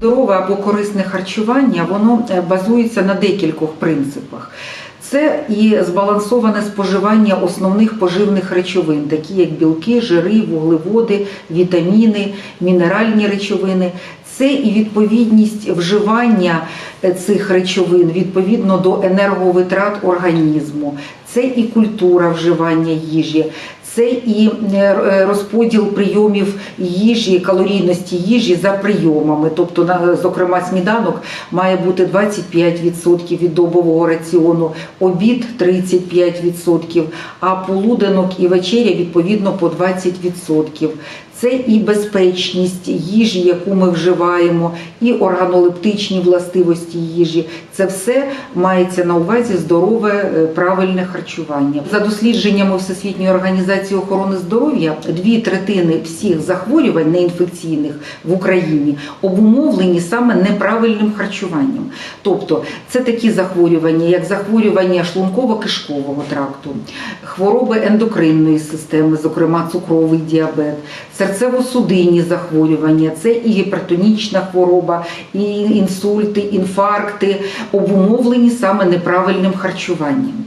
Здорове або корисне харчування воно е, базується на декількох принципах. Це і збалансоване споживання основних поживних речовин, такі як білки, жири, вуглеводи, вітаміни, мінеральні речовини. Це і відповідність вживання е, цих речовин відповідно до енерговитрат організму, це і культура вживання їжі, це і е, розподіл прийомів їжі, калорійності їжі за прийомами. Тобто, зокрема, сніданок має бути 25% від добового раціону, обід 35%, а полуденок і вечеря відповідно по 20%. Це і безпечність їжі, яку ми вживаємо, і органолептичні властивості їжі. Це все мається на увазі здорове, е, правильне харчування. За дослідженнями Всесвітньої організації охорони здоров'я, дві третини всіх захворювань неінфекційних в Україні обумовлені саме неправильним харчуванням. Тобто це такі захворювання, як захворювання шлунково-кишкового тракту, хвороби ендокринної системи, зокрема цукровий діабет, серцево-судинні захворювання, це і гіпертонічна хвороба, і інсульти, інфаркти, обумовлені саме неправильним харчуванням.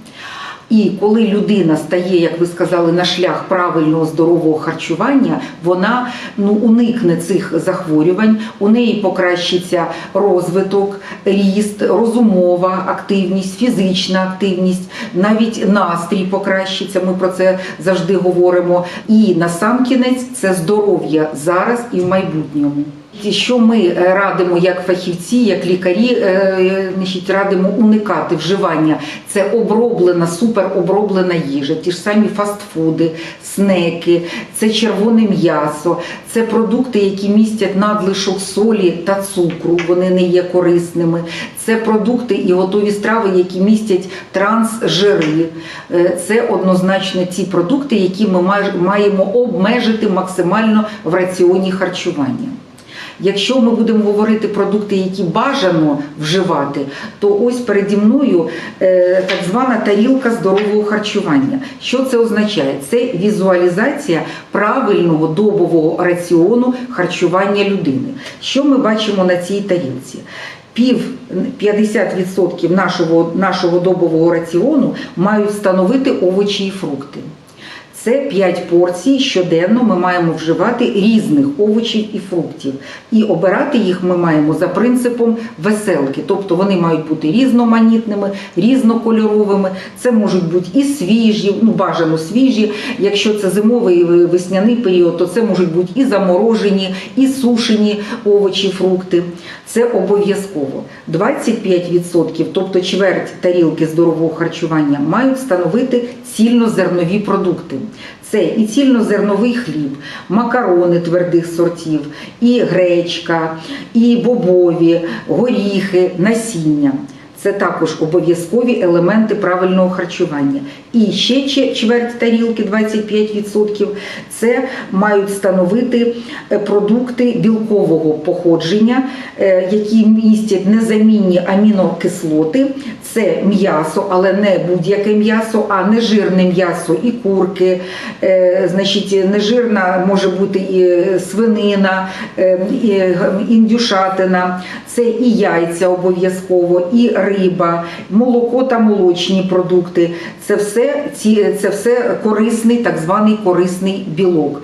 І коли людина стає, як ви сказали, на шлях правильного здорового харчування, вона ну уникне цих захворювань, у неї покращиться розвиток, ріст, розумова активність, фізична активність, навіть настрій покращиться. Ми про це завжди говоримо. І насамкінець це здоров'я зараз і в майбутньому. Що ми е, радимо як фахівці, як лікарі, е, значить, радимо уникати вживання. Це оброблена, супероброблена їжа, ті ж самі фастфуди, снеки, це червоне м'ясо, це продукти, які містять надлишок солі та цукру. Вони не є корисними. Це продукти і готові страви, які містять трансжири. Е, Це однозначно ті продукти, які ми маємо обмежити максимально в раціоні харчування. Якщо ми будемо говорити продукти, які бажано вживати, то ось переді мною е, так звана тарілка здорового харчування. Що це означає? Це візуалізація правильного добового раціону харчування людини. Що ми бачимо на цій тарілці? Пів 50% нашого, нашого добового раціону мають становити овочі і фрукти. Це 5 порцій щоденно ми маємо вживати різних овочів і фруктів. І обирати їх ми маємо за принципом веселки. Тобто вони мають бути різноманітними, різнокольоровими. Це можуть бути і свіжі, ну бажано свіжі. Якщо це зимовий весняний період, то це можуть бути і заморожені, і сушені овочі, фрукти. Це обов'язково. 25%, тобто чверть тарілки здорового харчування, мають становити цільнозернові продукти. Це і цільнозерновий хліб, макарони твердих сортів, і гречка, і бобові, горіхи, насіння. Це також обов'язкові елементи правильного харчування. І ще чверть тарілки, 25%, це мають становити е, продукти білкового походження, е, які містять незамінні амінокислоти. Це м'ясо, але не будь-яке м'ясо, а нежирне м'ясо і курки. Е, Значить, нежирна може бути і свинина, і індюшатина, це і яйця обов'язково, і риба, молоко та молочні продукти. Це все, це все корисний, так званий корисний білок.